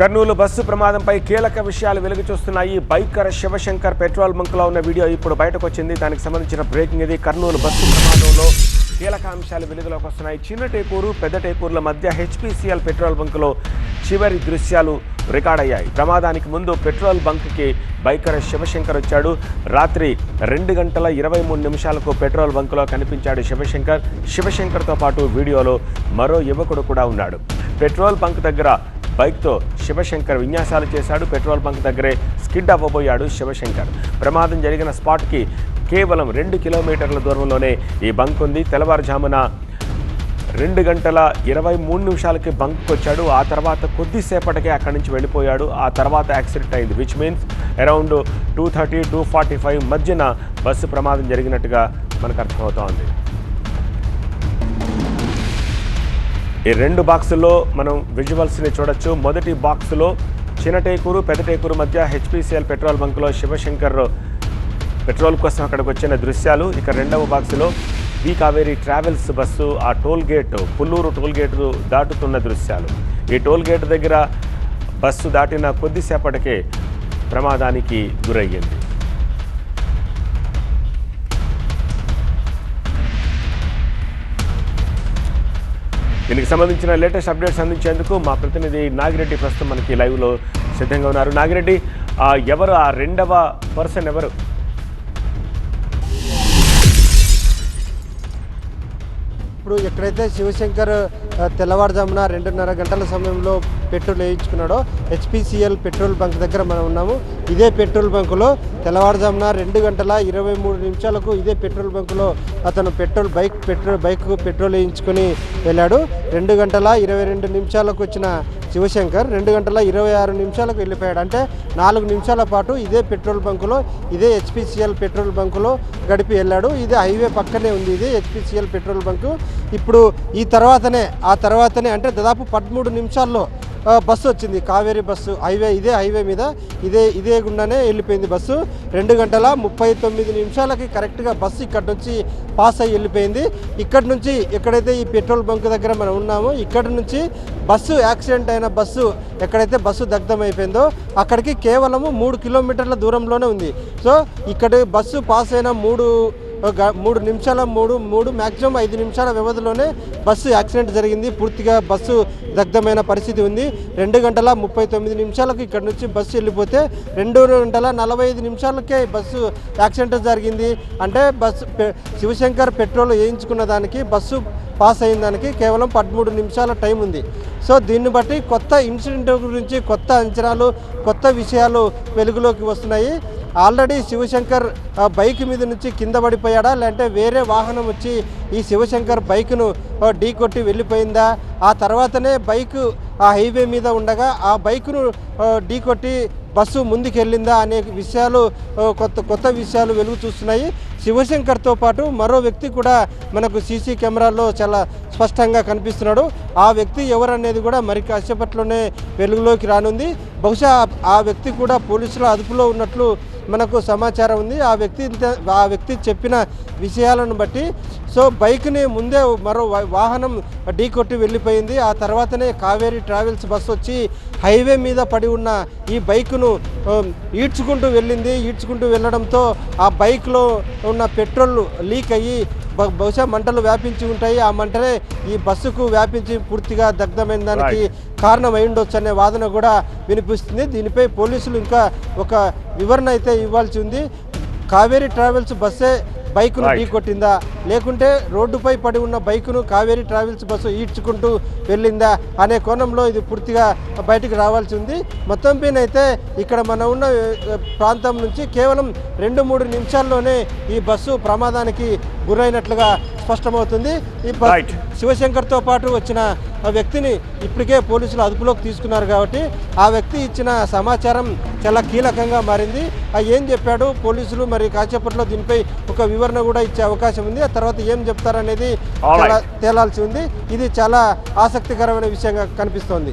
Kurnool bus ప్రమాదంపై కీలక విషయాలు వెలుగు చూస్తున్నాయి బైకర్ శివశంకర్ పెట్రోల్ బంకులో ఉన్న వీడియో ఇప్పుడు బయటకు వచ్చింది దానికి సంబంధించిన బ్రేకింగ్ ఇది. కర్నూలు బస్సు ప్రమాదంలో కీలక అంశాలు వెలుగులోకి వస్తున్నాయి. చిన్న టేకూరు పెద్ద టేకూరుల మధ్య హెచ్పిసిఎల్ పెట్రోల్ బంక్లో చివరి దృశ్యాలు రికార్డ్ అయ్యాయి. ప్రమాదానికి ముందు పెట్రోల్ బంక్కి బైకర్ శివశంకర్ వచ్చాడు. రాత్రి రెండు గంటల ఇరవై మూడు నిమిషాలకు పెట్రోల్ బంకులో కనిపించాడు శివశంకర్. శివశంకర్తో పాటు వీడియోలో మరో యువకుడు కూడా ఉన్నాడు. పెట్రోల్ బంక్ దగ్గర బైక్తో శివశంకర్ విన్యాసాలు చేశాడు. పెట్రోల్ బంక్ దగ్గరే స్కిడ్ అవ్వబోయాడు శివశంకర్. ప్రమాదం జరిగిన స్పాట్కి కేవలం రెండు కిలోమీటర్ల దూరంలోనే ఈ బంక్ ఉంది. తెల్లవారుజామున రెండు గంటల ఇరవై మూడు నిమిషాలకి బంక్కి వచ్చాడు ఆ తర్వాత కొద్దిసేపటికే అక్కడి నుంచి వెళ్ళిపోయాడు. ఆ తర్వాత యాక్సిడెంట్ అయింది which means around two thirty two forty five మధ్యన బస్సు ప్రమాదం జరిగినట్టుగా మనకు అర్థమవుతోంది. ఈ రెండు బాక్సుల్లో మనం విజువల్స్ని చూడొచ్చు. మొదటి బాక్సులో చిన్నటేకూరు పెదటేకూరు మధ్య హెచ్పిసిఎల్ పెట్రోల్ బంకులో శివశంకర్ పెట్రోల్ కోసం అక్కడికి వచ్చిన దృశ్యాలు. ఇక రెండవ బాక్సులో వి కావేరీ ట్రావెల్స్ బస్సు ఆ toll gate Pulluru toll gate దాటుతున్న దృశ్యాలు. ఈ టోల్ గేట్ దగ్గర బస్సు దాటిన కొద్దిసేపటికే ప్రమాదానికి గురయ్యింది. దీనికి సంబంధించిన లేటెస్ట్ అప్డేట్స్ అందించేందుకు మా ప్రతినిధి నాగిరెడ్డి ప్రస్తుతం మనకి లైవ్లో సిద్ధంగా ఉన్నారు. నాగిరెడ్డి ఎవరు? ఆ రెండవ పర్సన్ ఎవరు? ఇప్పుడు ఎక్కడైతే శివశంకర్ తెల్లవారుజామున రెండున్నర గంటల సమయంలో పెట్రోల్ వేయించుకున్నాడో హెచ్పిసిఎల్ పెట్రోల్ బంక్ దగ్గర మనం ఉన్నాము. ఇదే పెట్రోల్ బంకులో తెల్లవారుజామున రెండు గంటల ఇరవై మూడు నిమిషాలకు ఇదే పెట్రోల్ బంకులో అతను petrol bike petrol bike petrol వేయించుకొని వెళ్ళాడు. రెండు గంటల ఇరవై రెండు నిమిషాలకు వచ్చిన శివశంకర్ రెండు గంటల ఇరవై ఆరు నిమిషాలకు వెళ్ళిపోయాడు. అంటే నాలుగు నిమిషాల పాటు ఇదే పెట్రోల్ బంకులో ఇదే హెచ్పిసిఎల్ పెట్రోల్ బంకులో గడిపి వెళ్ళాడు. ఇదే హైవే పక్కనే ఉంది ఇది హెచ్పిసిఎల్ పెట్రోల్ బంకు. ఇప్పుడు ఈ తర్వాతనే ఆ తర్వాతనే అంటే దాదాపు పదమూడు నిమిషాల్లో బస్సు వచ్చింది. కావేరీ బస్సు. హైవే ఇదే హైవే మీద ఇదే ఇదే గుండానే వెళ్ళిపోయింది బస్సు. రెండు గంటల ముప్పై తొమ్మిది నిమిషాలకి కరెక్ట్గా బస్సు ఇక్కడ నుంచి పాస్ అయ్యి వెళ్ళిపోయింది. ఇక్కడ నుంచి ఎక్కడైతే ఈ పెట్రోల్ బంక్ దగ్గర మనం ఉన్నామో ఇక్కడ నుంచి బస్సు యాక్సిడెంట్ అయిన బస్సు ఎక్కడైతే బస్సు దగ్ధం అయిపోయిందో అక్కడికి కేవలము మూడు కిలోమీటర్ల దూరంలోనే ఉంది. సో ఇక్కడ బస్సు పాస్ అయిన మూడు మూడు నిమిషాల మూడు మూడు మ్యాక్సిమం ఐదు నిమిషాల వ్యవధిలోనే బస్సు యాక్సిడెంట్ జరిగింది. పూర్తిగా బస్సు దగ్ధమైన పరిస్థితి ఉంది. రెండు గంటల ముప్పై తొమ్మిది నిమిషాలకు ఇక్కడ నుంచి బస్సు వెళ్ళిపోతే రెండు గంటల నలభై ఐదు నిమిషాలకే బస్సు యాక్సిడెంట్ జరిగింది. అంటే బస్సు పె- శివశంకర్ పెట్రోల్ వేయించుకున్న దానికి బస్సు పాస్ అయిన దానికి కేవలం పదమూడు నిమిషాల టైం ఉంది. సో దీన్ని బట్టి కొత్త ఇన్సిడెంట్ గురించి కొత్త అంచనాలు కొత్త విషయాలు వెలుగులోకి వస్తున్నాయి. ఆల్రెడీ శివశంకర్ ఆ, బైక్ మీద నుంచి కింద పడిపోయాడా? లేదంటే వేరే వాహనం వచ్చి ఈ శివశంకర్ బైక్ను ఢీ కొట్టి వెళ్ళిపోయిందా? ఆ తర్వాతనే బైక్ ఆ హైవే మీద ఉండగా ఆ బైక్ను ఢీ కొట్టి బస్సు ముందుకెళ్ళిందా అనే విషయాలు కొత్త కొత్త విషయాలు వెలుగు చూస్తున్నాయి. శివశంకర్తో పాటు మరో వ్యక్తి కూడా మనకు సీసీ కెమెరాల్లో చాలా స్పష్టంగా కనిపిస్తున్నాడు. ఆ వ్యక్తి ఎవరనేది కూడా మరి కాసేపట్లోనే వెలుగులోకి రానుంది. బహుశా ఆ వ్యక్తి కూడా పోలీసుల అదుపులో ఉన్నట్లు మనకు సమాచారం ఉంది. ఆ వ్యక్తి ఆ వ్యక్తి చెప్పిన విషయాలను బట్టి సో బైక్ని ముందే మరో వాహనం వాహనం ఢీకొట్టి వెళ్ళిపోయింది. ఆ తర్వాతనే కావేరీ ట్రావెల్స్ బస్సు వచ్చి హైవే మీద పడి ఉన్న ఈ బైక్ను ఈడ్చుకుంటూ వెళ్ళింది. ఈడ్చుకుంటూ వెళ్ళడంతో ఆ బైక్లో ఉన్న పెట్రోల్ లీక్ అయ్యి బహుశా మంటలు వ్యాపించి ఉంటాయి. ఆ మంటలే ఈ బస్సుకు వ్యాపించి పూర్తిగా దగ్ధమైన దానికి కారణం అయి ఉండొచ్చు అనే వాదన కూడా వినిపిస్తుంది. దీనిపై పోలీసులు ఇంకా ఒక వివరణ అయితే ఇవ్వాల్సి ఉంది. కావేరీ ట్రావెల్స్ బస్సే బైకును. ఢీ కొట్టిందా లేకుంటే రోడ్డుపై పడి ఉన్న బైకును కావేరీ ట్రావెల్స్ బస్సు ఈడ్చుకుంటూ వెళ్ళిందా అనే కోణంలో ఇది పూర్తిగా బయటికి రావాల్సి ఉంది మొత్తం పైన అయితే ఇక్కడ మనం ఉన్న ప్రాంతం నుంచి కేవలం రెండు మూడు నిమిషాల్లోనే ఈ బస్సు ప్రమాదానికి గురైనట్లుగా స్పష్టమవుతుంది. ఈ. శివశంకర్తో పాటు వచ్చిన ఆ వ్యక్తిని ఇప్పటికే పోలీసులు అదుపులోకి తీసుకున్నారు కాబట్టి ఆ వ్యక్తి ఇచ్చిన సమాచారం చాలా కీలకంగా మారింది. ఆ ఏం చెప్పాడు? పోలీసులు మరి కాసేపట్లో దీనిపై ఒక వివరణ కూడా ఇచ్చే అవకాశం ఉంది. ఆ తర్వాత ఏం చెప్తారనేది. తేలాల్సి ఉంది. ఇది చాలా ఆసక్తికరమైన విషయంగా కనిపిస్తోంది.